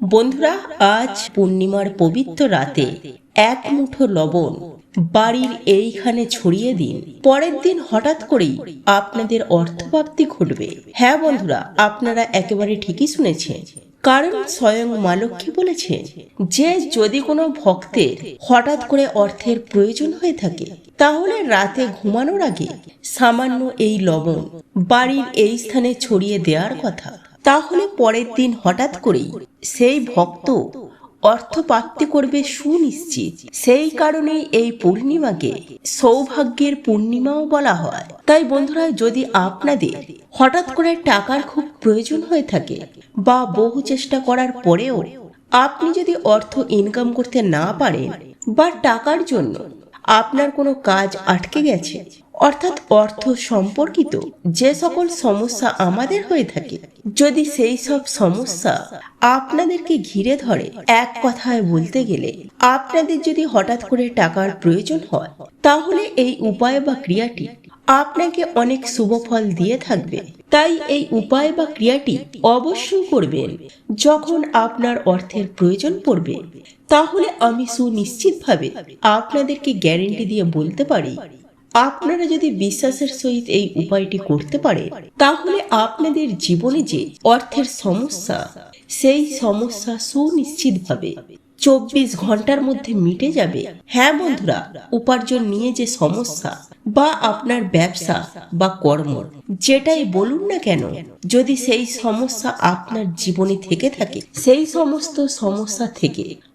বন্ধুরা, আজ পূর্ণিমার পবিত্র রাতে এক মুঠো লবণ বাড়ির এইখানে ছড়িয়ে দিন। পরের দিন হঠাৎ করেই আপনাদের অর্থপ্রাপ্তি ঘটবে। হ্যাঁ বন্ধুরা, আপনারা একেবারে ঠিকই শুনেছেন। কারণ স্বয়ং মালক্ষী বলেছেন যে যদি কোনো ভক্তের হঠাৎ করে অর্থের প্রয়োজন হয়ে থাকে, তাহলে রাতে ঘুমানোর আগে সামান্য এই লবণ বাড়ির এই স্থানে ছড়িয়ে দেওয়ার কথা। তাহলে পরের দিন হঠাৎ করেই সেই ভক্ত অর্থ প্রাপ্তি করবে সুনিশ্চিত। সেই কারণেই এই পূর্ণিমাকে সৌভাগ্যের পূর্ণিমাও বলা হয়। তাই বন্ধুরা, যদি আপনাদের হঠাৎ করে টাকার খুব প্রয়োজন হয়ে থাকে বা বহু চেষ্টা করার পরেও আপনি যদি অর্থ ইনকাম করতে না পারেন বা টাকার জন্য আপনার কোনো কাজ আটকে গেছে অর্থাৎ অর্থ সম্পর্কিত যে সকল সমস্যা আমাদের হয়ে থাকে। যদি সেই সব সমস্যা আপনাদেরকে ঘিরে ধরে এক কথায় বলতে গেলে, আপনাদের যদি হঠাৎ করে টাকার প্রয়োজন হয়, তাহলে এই উপায় বা ক্রিয়াটি আপনাকে অনেক শুভ ফল দিয়ে থাকবে। তাই এই উপায় বা ক্রিয়াটি অবশ্যই করবেন। যখন আপনার অর্থের প্রয়োজন পড়বে, তাহলে আমি সুনিশ্চিতভাবে আপনাদেরকে গ্যারেন্টি দিয়ে বলতে পারি আপনারা যদি বিশ্বাসের সহিত এই উপায়টি করতে পারে, তাহলে আপনাদের জীবনে যে অর্থের সমস্যা, সেই সমস্যা সুনিশ্চিতভাবে চব্বিশ ঘণ্টার মধ্যে মিটে যাবে। হ্যাঁ বন্ধুরা, উপার্জন নিয়ে যে সমস্যা বা আপনার ব্যবসা বা কর্ম, যেটাই বলুন না কেন, যদি সেই সমস্যা আপনার জীবনে থেকে থাকে, সেই সমস্ত সমস্যা থেকে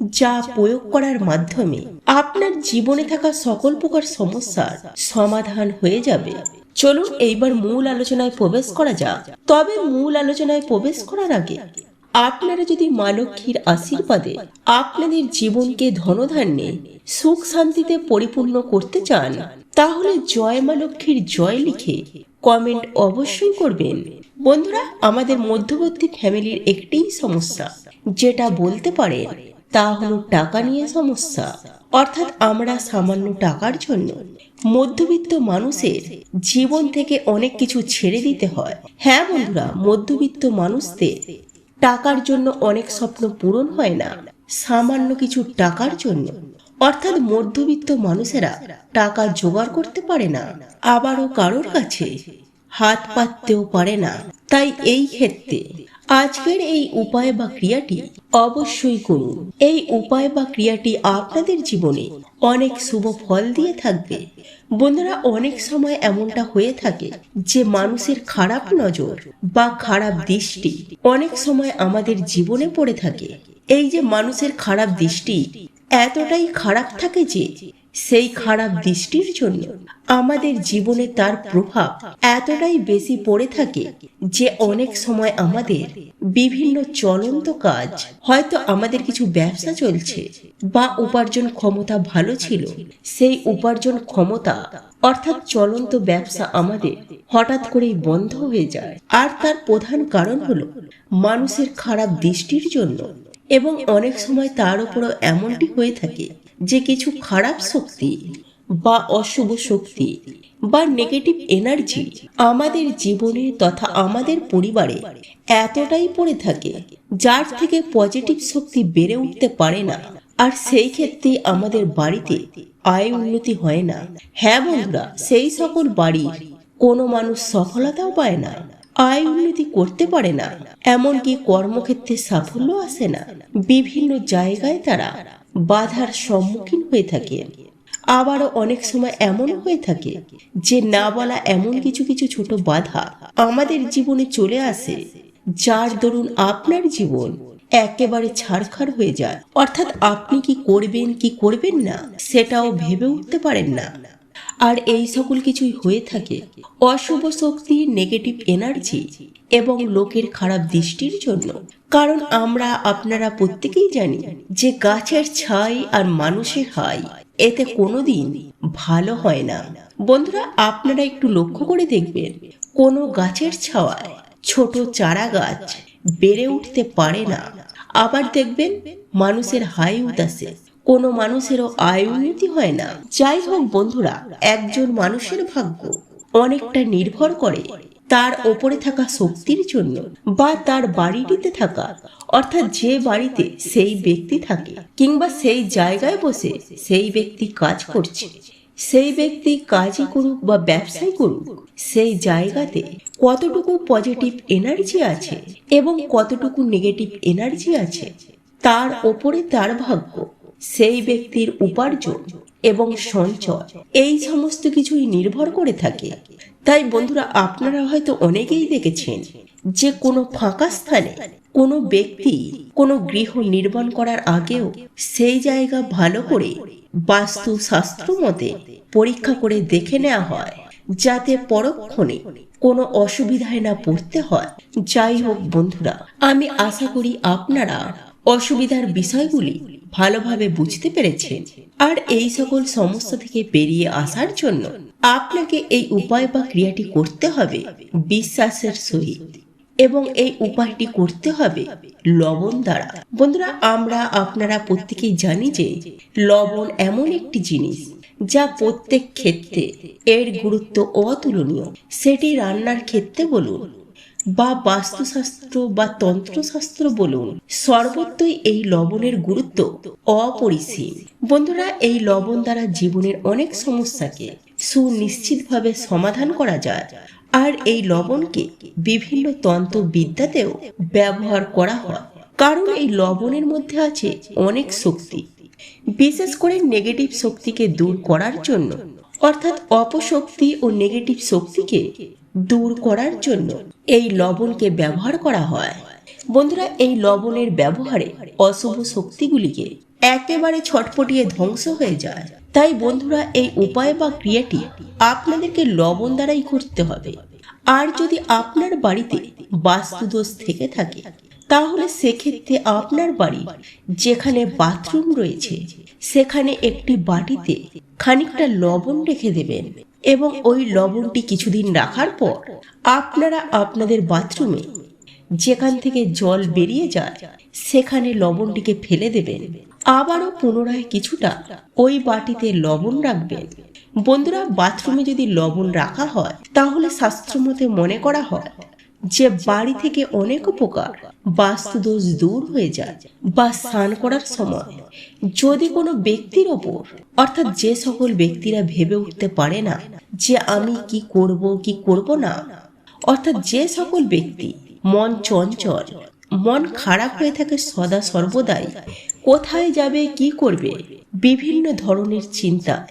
যা প্রয়োগ করার মাধ্যমে আপনার জীবনে থাকা সকল প্রকার সমস্যার সমাধান হয়ে যাবে। চলুন এইবার মূল আলোচনায় প্রবেশ করা যাক। তবে মূল আলোচনায় প্রবেশ করার আগে আপনারা যদি মা লক্ষ্মীর আশীর্বাদে আপনাদের জীবনকে ধনধান্যে সুখ শান্তিতে পরিপূর্ণ করতে চান, তাহলে জয় মা লক্ষ্মীর জয় লিখে কমেন্ট অবশ্যই করবেন। বন্ধুরা, আমাদের মধ্যবর্তী ফ্যামিলির একটিই সমস্যা, যেটা বলতে পারেন তা হলো টাকা নিয়ে সমস্যা। অর্থাৎ আমরা সামান্য টাকার জন্য মধ্যবিত্ত মানুষের জীবন থেকে অনেক কিছু ছেড়ে দিতে হয়। হ্যাঁ বন্ধুরা, মধ্যবিত্ত মানুষদের টাকার জন্য অনেক স্বপ্ন পূরণ হয় না। সামান্য কিছু টাকার জন্য। অর্থাৎ মধ্যবিত্ত মানুষেরা টাকা জোগাড় করতে পারে না। আবারও কারোর কাছে হাত পাততেও পারে না। তাই এই ক্ষেত্রে আজকের এই উপায় বা ক্রিয়াটি অবশ্যই করুন। এই উপায় বা ক্রিয়াটি আপনাদের জীবনে অনেক শুভ ফল দিয়ে থাকবে। বন্ধুরা, অনেক সময় এমনটা হয়ে থাকে যে মানুষের খারাপ নজর বা খারাপ দৃষ্টি অনেক সময় আমাদের জীবনে পড়ে থাকে। এই যে মানুষের খারাপ দৃষ্টি এতটাই খারাপ থাকে যে সেই খারাপ দৃষ্টির জন্য আমাদের জীবনে তার প্রভাব এতটাই বেশি পড়ে থাকে যে অনেক সময় আমাদের বিভিন্ন চলন্ত কাজ, হয়তো আমাদের কিছু ব্যবসা চলছে বা উপার্জন ক্ষমতা ভালো ছিল, সেই উপার্জন ক্ষমতা অর্থাৎ চলন্ত ব্যবসা আমাদের হঠাৎ করেই বন্ধ হয়ে যায়। আর তার প্রধান কারণ হলো মানুষের খারাপ দৃষ্টির জন্য এবং অনেক সময় তার উপরও এমনটি হয়ে থাকে যে কিছু খারাপ শক্তি বা অশুভ শক্তি বা নেগেটিভ এনার্জি আমাদের জীবনে তথা আমাদের পরিবারে এতটাই পড়ে থাকে, যার থেকে পজিটিভ শক্তি বেড়ে উঠতে পারে না। আর সেই ক্ষেত্রে আমাদের বাড়িতে আয় উন্নতি হয় না। হ্যাঁ বন্ধুরা, সেই সকল বাড়ির কোনো মানুষ সফলতাও পায় না, আয় উন্নতি করতে পারে না। এমনকি কর্মক্ষেত্রে সাফল্য আসে না। বিভিন্ন জায়গায় তারা বাধার সম্মুখীন হয়ে থাকে। আবারও অনেক সময় এমন হয়ে থাকে যে না বলা এমন কিছু কিছু ছোট বাধা আমাদের জীবনে চলে আসে, যার দরুন আপনার জীবন একেবারে ছাড়খাড় হয়ে যায়। অর্থাৎ আপনি কি করবেন কি করবেন না, সেটাও ভেবে উঠতে পারেন না। আর এই সকল কিছুই হয়ে থাকে। অশুভ শক্তি নেগেটিভ এনার্জি এবং লোকের খারাপ দৃষ্টির জন্য। কারণ আমরা, আপনারা প্রত্যেকেই জানি যে গাছের ছাই আর মানুষের হাই, এতে কোনোদিন ভালো হয় না। বন্ধুরা, আপনারা একটু লক্ষ্য করে দেখবেন, কোনো গাছের ছাওয়ায় ছোট চারা গাছ বেড়ে উঠতে পারে না। আবার দেখবেন, মানুষের হাই উদাসে কোনো মানুষেরও আয় উন্নতি হয় না। যাই হোক বন্ধুরা, একজন মানুষের ভাগ্য অনেকটা নির্ভর করে তার ওপরে থাকা শক্তির জন্য বা তার বাড়িটিতে থাকা, অর্থাৎ যে বাড়িতে সেই ব্যক্তি থাকে কিংবা সেই জায়গায় বসে সেই ব্যক্তি কাজ করছে, সেই ব্যক্তি কাজই করুক বা ব্যবসায় করুক, সেই জায়গাতে কতটুকু পজিটিভ এনার্জি আছে এবং কতটুকু নেগেটিভ এনার্জি আছে, তার ওপরে তার ভাগ্য সেই ব্যক্তির উপার্জন এবং সঞ্চয়, এই সমস্ত কিছুই নির্ভর করে থাকে। তাই বন্ধুরা, আপনারা হয়তো অনেকেই দেখেছেন যে কোনো ফাঁকা স্থানে কোনো ব্যক্তি কোনো গৃহ নির্মাণ করার আগেও সেই জায়গা ভালো করে বাস্তু শাস্ত্র মতে পরীক্ষা করে দেখে নেওয়া হয়, যাতে পরক্ষণে কোনো অসুবিধায় না পড়তে হয়। যাই হোক বন্ধুরা, আমি আশা করি আপনারা অসুবিধার বিষয়গুলি ভালোভাবে বুঝতে পেরেছেন আর এই সকল সমস্যা থেকে বেরিয়ে আসার জন্য আপনাকে এই উপায় বা ক্রিয়াটি করতে হবে বিশ্বাসের সহিত। এবং এই উপায়টি করতে হবে লবণ দ্বারা। বন্ধুরা, আমরা আপনারা প্রত্যেকেই জানি যে লবণ এমন একটি জিনিস যা প্রত্যেক ক্ষেত্রে এর গুরুত্ব অতুলনীয়। সেটি রান্নার ক্ষেত্রে বলুন বা বাস্তুশাস্ত্র বা তন্ত্রশাস্ত্র বলুন, সর্বত্রই এই লবণের গুরুত্ব অপরিসীম। বন্ধুরা, এই লবণ দ্বারা জীবনের অনেক সমস্যাকে সুনিশ্চিতভাবে সমাধান করা যায়। আর এই লবণকে বিভিন্ন তন্ত্র বিদ্যাতেও ব্যবহার করা হয়। কারণ এই লবণের মধ্যে আছে অনেক শক্তি। বিশেষ করে নেগেটিভ শক্তিকে দূর করার জন্য, অর্থাৎ অপশক্তি ও নেগেটিভ শক্তিকে দূর করার জন্য এই লবণকে ব্যবহার করা হয়। বন্ধুরা, এই লবণের ব্যবহারে অশুভ শক্তিগুলিকে একেবারে ছটপটিয়ে ধ্বংস হয়ে যায়। তাই বন্ধুরা, এই উপায় বা ক্রিয়াটি আপনাদেরকে লবণ দ্বারাই করতে হবে। আর যদি আপনার বাড়িতে বাস্তুদোষ থেকে থাকে, তাহলে সেক্ষেত্রে আপনার বাড়ি যেখানে বাথরুম রয়েছে, সেখানে একটি বাটিতে খানিকটা লবণ রেখে দেবেন। এবং ওই লবণটি কিছুদিন রাখার পর আপনারা আপনাদের বাথরুমে যেখান থেকে জল বেরিয়ে যায়, সেখানে লবণটিকে ফেলে দেবেন। আবারও পুনরায় কিছুটা ওই বাটিতে লবণ রাখবেন। বন্ধুরা, বাথরুমে যদি লবণ রাখা হয়, তাহলে শাস্ত্রমতে মনে করা হয় যে বাড়ি থেকে অনেক উপকার, বাস্তুদোষ দূর হয়ে যায় বা স্নান করার সময়। যদি কোনো ব্যক্তির ওপর, অর্থাৎ যে সকল ব্যক্তিরা ভেবে উঠতে পারে না যে আমি কি করব কি করব না, অর্থাৎ যে সকল ব্যক্তি মন চঞ্চল, মন খারাপ হয়ে থাকে সদা সর্বদাই, কোথায় যাবে, কি করবে, বিভিন্ন ধরনের চিন্তা,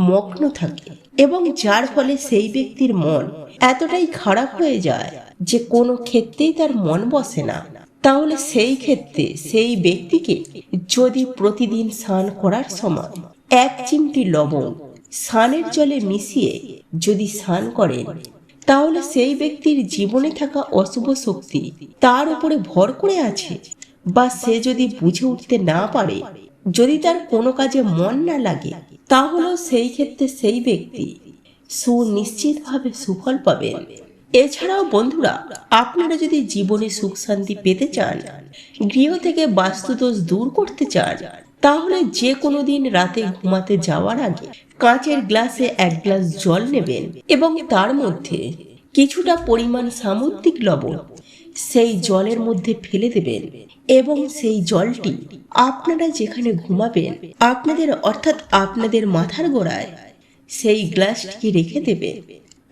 মগ্ন থাকে এবং যার ফলে সেই ব্যক্তির মন এতটাই খারাপ হয়ে যায় যে কোনো ক্ষেত্রেই তার মন বসে না। তাহলে সেই ক্ষেত্রে সেই ব্যক্তিকে যদি প্রতিদিন স্নান করার সময় এক চিমটি লবণ স্নানের জলে মিশিয়ে যদি স্নান করেন, তাহলে সেই ব্যক্তির জীবনে থাকা অশুভ শক্তি তার উপরে ভর করে আছে বা সে যদি বুঝে উঠতে না পারে, যদি তার কোনো কাজে মন না লাগে, তাহলেও সেই ক্ষেত্রে সেই ব্যক্তি সুনিশ্চিতভাবে সুফল পাবেন। এছাড়াও বন্ধুরা, আপনারা যদি জীবনে সুখ শান্তি পেতে চান, গৃহ থেকে বাস্তুদোষ দূর করতে চান, তাহলে যে কোনো দিন রাতে ঘুমাতে যাওয়ার আগে কাঁচের গ্লাসে এক গ্লাস জল নেবেন এবং তার মধ্যে কিছুটা পরিমাণ সামুদ্রিক লবণ সেই জলের মধ্যে ফেলে দেবেন এবং সেই জলটি আপনারা যেখানে ঘুমাবেন, আপনাদের অর্থাৎ আপনাদের মাথার গোড়ায় সেই গ্লাসটিকে রেখে দেবেন।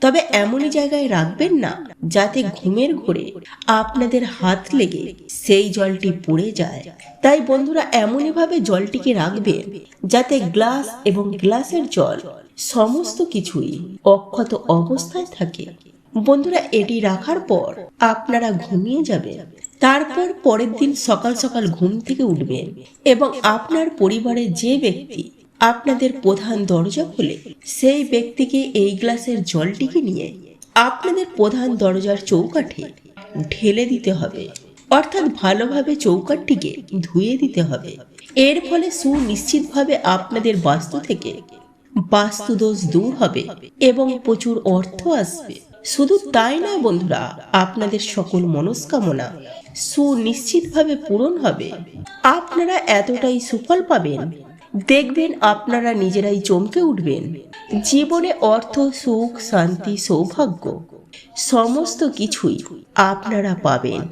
তবে এমনই জায়গায় রাখবেন না যাতে ঘুমের ঘোরে আপনাদের হাত লেগে সেই জলটি পড়ে যায়। তাই বন্ধুরা এমনই ভাবে জলটিকে রাখবেন যাতে গ্লাস এবং গ্লাসের জল সমস্ত কিছুই অক্ষত অবস্থায় থাকে। বন্ধুরা, এটি রাখার পর আপনারা ঘুমিয়ে যাবেন। তারপর পরের দিন সকাল সকাল ঘুম থেকে উঠবেন এবং আপনার পরিবারের যে ব্যক্তি আপনাদের প্রধান দরজা খুলে সেই ব্যক্তিকে এই গ্লাসের জলটিকে নিয়ে আপনাদের প্রধান দরজার চৌকাঠে ঢেলে দিতে হবে। অর্থাৎ ভালোভাবে চৌকাঠটিকে ধুয়ে দিতে হবে। এর ফলে সুনিশ্চিতভাবে আপনাদের বাস্তু থেকে বাস্তু দোষ দূর হবে এবং প্রচুর অর্থ আসবে। শুধু তাই নয় বন্ধুরা, আপনাদের সকল মনস্কামনা সুনিশ্চিতভাবে পূরণ হবে। আপনারা এতটাই সুফল পাবেন দেখবেন আপনারা নিজেরাই চমকে উঠবেন। জীবনে অর্থ, সুখ, শান্তি, সৌভাগ্য সমস্ত কিছুই আপনারা পাবেন।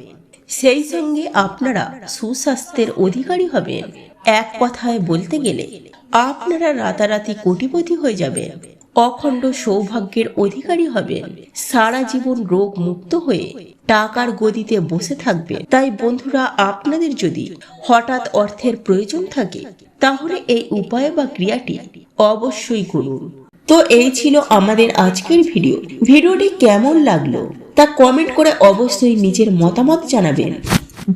সেই সঙ্গে আপনারা সুস্বাস্থ্যের অধিকারী হবেন। এক কথায় বলতে গেলে, আপনারা রাতারাতি কোটিপতি হয়ে যাবেন। অখণ্ড সৌভাগ্যের অধিকারী হবেন। সারা জীবন রোগ মুক্ত হয়ে টাকার গদিতে বসে থাকবেন তাই বন্ধুরা, আপনাদের যদি হঠাৎ অর্থের প্রয়োজন থাকে, তাহলে এই উপায় বা ক্রিয়াটি অবশ্যই করুন। তো এই ছিল আমাদের আজকের ভিডিও। ভিডিওটি কেমন লাগল তা কমেন্ট করে অবশ্যই নিজের মতামত জানাবেন।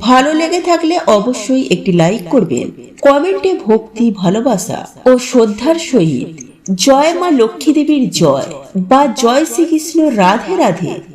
ভালো লেগে থাকলে অবশ্যই একটি লাইক করবেন। কমেন্টে ভক্তি, ভালোবাসা ও শ্রদ্ধার সহিত জয় মা লক্ষ্মী দেবীর জয় বা জয় শ্রীকৃষ্ণ রাধে রাধে।